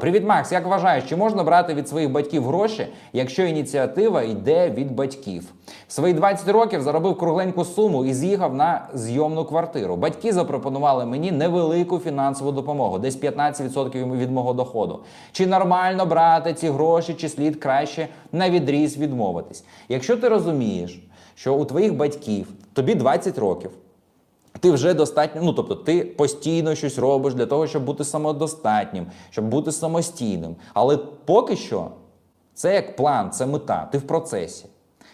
Привіт, Макс. Як вважаєш, чи можна брати від своїх батьків гроші, якщо ініціатива йде від батьків? В свої 20 років заробив кругленьку суму і з'їхав на зйомну квартиру. Батьки запропонували мені невелику фінансову допомогу, десь 15% від мого доходу. Чи нормально брати ці гроші, чи слід краще на відріз відмовитись? Якщо ти розумієш, що у твоїх батьків тобі 20 років. Ти вже достатньо, ну тобто ти постійно щось робиш для того, щоб бути самодостатнім, щоб бути самостійним. Але поки що це як план, це мета, ти в процесі.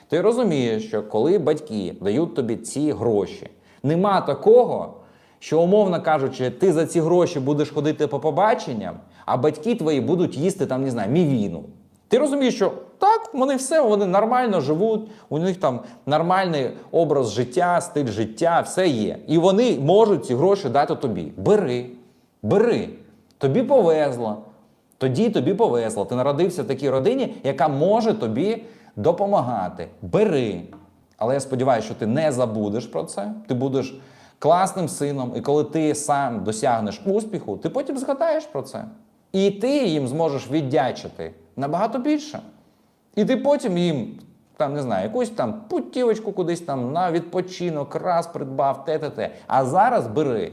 Ти розумієш, що коли батьки дають тобі ці гроші, нема такого, що, умовно кажучи, ти за ці гроші будеш ходити по побаченням, а батьки твої будуть їсти там, не знаю, мівіну. Ти розумієш, що так, вони все, вони нормально живуть, у них там нормальний образ життя, стиль життя, все є. І вони можуть ці гроші дати тобі. Бери, бери. Тобі повезло. Тоді тобі повезло. Ти народився в такій родині, яка може тобі допомагати. Бери. Але я сподіваюся, що ти не забудеш про це. Ти будеш класним сином, і коли ти сам досягнеш успіху, ти потім згадаєш про це. І ти їм зможеш віддячити набагато більше. І ти потім їм, там не знаю, якусь там путівочку кудись там на відпочинок, раз придбав, те-те-те. А зараз бери.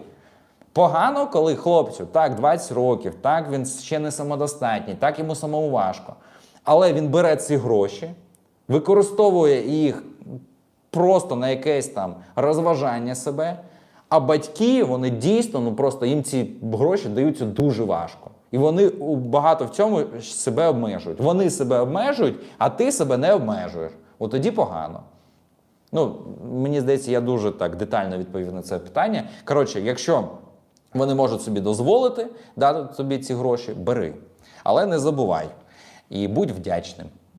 Погано, коли хлопцю так 20 років, так він ще не самодостатній, так йому самому важко. Але він бере ці гроші, використовує їх просто на якесь там розважання себе. А батьки, вони дійсно, ну просто їм ці гроші даються дуже важко. І вони багато в цьому себе обмежують. Вони себе обмежують, а ти себе не обмежуєш. От тоді погано. Ну, мені здається, я дуже так детально відповів на це питання. Коротше, якщо вони можуть собі дозволити дати тобі ці гроші, бери. Але не забувай і будь вдячним.